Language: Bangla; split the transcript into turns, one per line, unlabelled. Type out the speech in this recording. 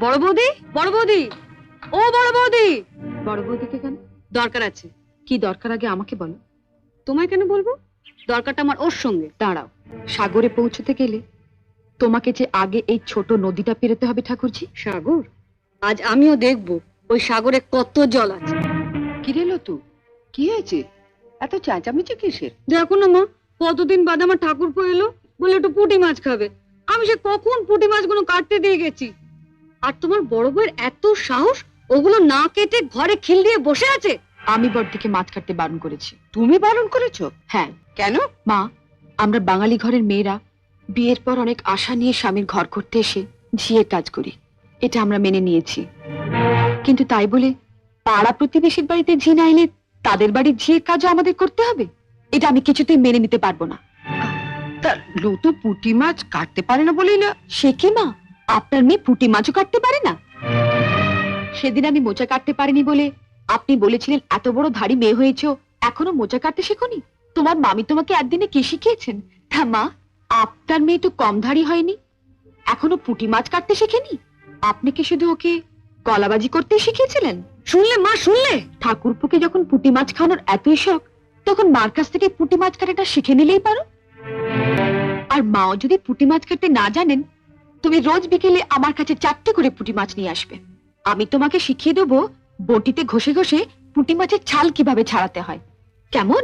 বড় বৌদি? বড় বৌদি। ও বড় বৌদি।
বড় বৌদিকে কেন?
দরকার আছে।
কি দরকার আগে আমাকে বলো।
তোমায় কেন বলব? দরকারটা আমার ওর সঙ্গে।
দাঁড়াও। সাগরে পৌঁছতে গেলে তোমাকে যে আগে এই ছোট নদীটা পেরোতে হবে ঠাকুরজি?
সাগর? আজ আমিও দেখব ওই সাগরে কত জল আছে।
কি রেলো তু কি হয়েছে? এত চেঁচামেচি কিসের?
দেখো না মা কতদিন বাদে আমার ঠাকুরপো এলো বলে একটু পুঁটি মাছ খাবে। আমি সে কখন পুঁটি মাছগুলো কাটতে দিয়ে গেছি? আর তোমার বড় বউয়ের এত সাহস ওগুলো না কেটে ঘরে খিল দিয়ে বসে আছে?
আমি বড়দিকে মাছ কাটতে বারণ করেছি।
তুমি বারণ করেছ?
হ্যাঁ।
কেন?
মা আমরা বাঙালি ঘরের মেয়েরা বিয়ের পর অনেক আশা নিয়ে স্বামীর ঘর করতে এসে ঝিয়ে কাজ করি। এটা আমরা মেনে নিয়েছি। কিন্তু তাই বলে পাড়া প্রতিবেশীর বাড়িতে ঝি না এলে তাদের বাড়ির ঝিয়ের কাজও আমাদের করতে হবে? এটা আমি কিছুতেই মেনে নিতে পারব না।
তা লতু পুঁটি মাছ কাটতে পারে না বলেই না।
সে কি মা? আপনার মেয়ে পুঁটি মাছও কাটতে পারে না? সেদিন আমি মোচা কাটতে পারিনি বলে। আপনি বলেছিলেন এত বড় ধাড়ি মেয়ে হয়েছো। এখনও মোচা কাটতে শেখনি? তোমার মামি তোমাকে একদিনে কি শিখিয়েছেন? তা মা আপনার মেয়ে তো কম ধাড়ি হয়নি। এখনও পুঁটি মাছ কাটতে শেখেনি? আপনি কি শুধু ওকে গলাবাজি করতে শিখিয়েছিলেন?
শুনলে মা শুনলে?
ঠাকুরপুকে যখন পুঁটি মাছ খাওয়ানোর এতই শখ তখন মার কাছ থেকে পুঁটি মাছ কাটাটা শিখে নিলেই পারো। আর মাও যদি পুঁটি মাছ কাটতে না জানেন তুমি রোজ বিকেলে আমার কাছে চারটে করে পুঁটি মাছ নিয়ে আসবে আমি তোমাকে শিখিয়ে দেবো বটিতে ঘষে ঘষে পুঁটি মাছের ছাল কীভাবে ছাড়াতে হয় কেমন।